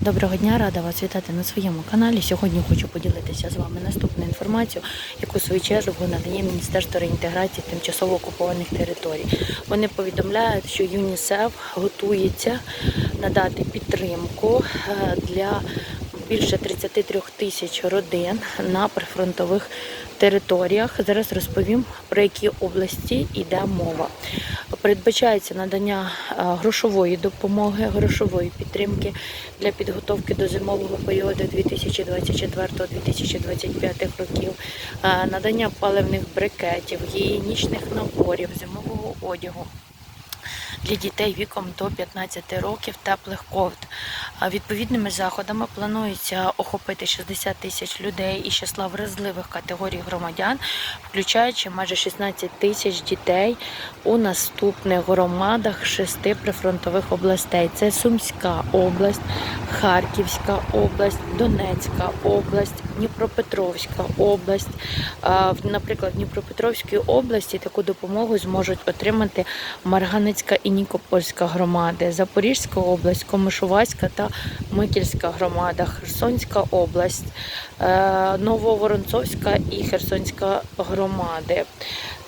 Доброго дня, рада вас вітати на своєму каналі. Сьогодні хочу поділитися з вами наступною інформацією, яку в свою чергу надає Міністерство реінтеграції тимчасово окупованих територій. Вони повідомляють, що ЮНІСЕФ готується надати підтримку е, для більше 33 тисяч родин на прифронтових територіях. Зараз розповім про які області йде мова. Передбачається надання е, грошової допомоги, грошової підтримки для підготовки до зимового періоду 2024-2025 років, е, надання паливних брикетів, гігієнічних наборів, зимового одягу. Для дітей віком до 15 років теплих ковд. Відповідними заходами планується охопити 60 тисяч людей із числа вразливих категорій громадян, включаючи майже 16 тисяч дітей у наступних громадах шести прифронтових областей. Це Сумська область, Харківська область, Донецька область, Дніпропетровська область. Наприклад, в Дніпропетровській області таку допомогу зможуть отримати Марганецька і Нікопольська громади, Запорізька область, Комишувацька та Микільська громада, Херсонська область, е, Нововоронцовська і Херсонська громади.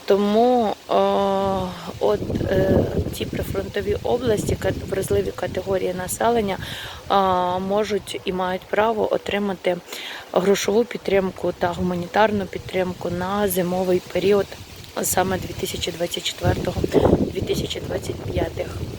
Тому е, от е, ці прифронтові області, вразливі категорії населення е, можуть і мають право отримати грошову підтримку та гуманітарну підтримку на зимовий період саме 2024-2025